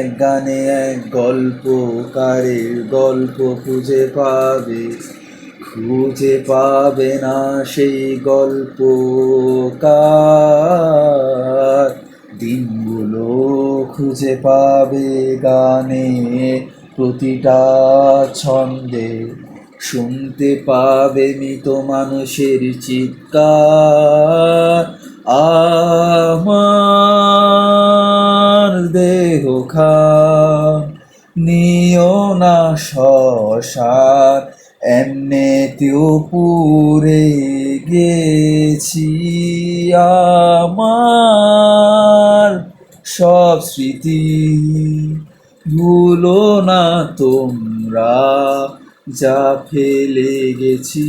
এক গানে এক গল্পকারের গল্প খুঁজে পাবে খুঁজে পাবে না সেই গল্পকার দিনগুলো খুঁজে পাবে গানে প্রতিটা ছন্দে, শুনতে পাবে মৃত মানুষের চিৎকার। আমার দেহ নিও না শশার এমনিতেও পুরে গেছি আমার। সব স্মৃতি ভুলো না তোমরা, যা ফেলে গেছি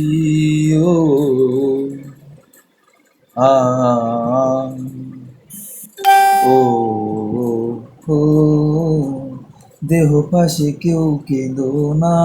ও আ ও ও দেহ পাশে কেউ কেঁদো না।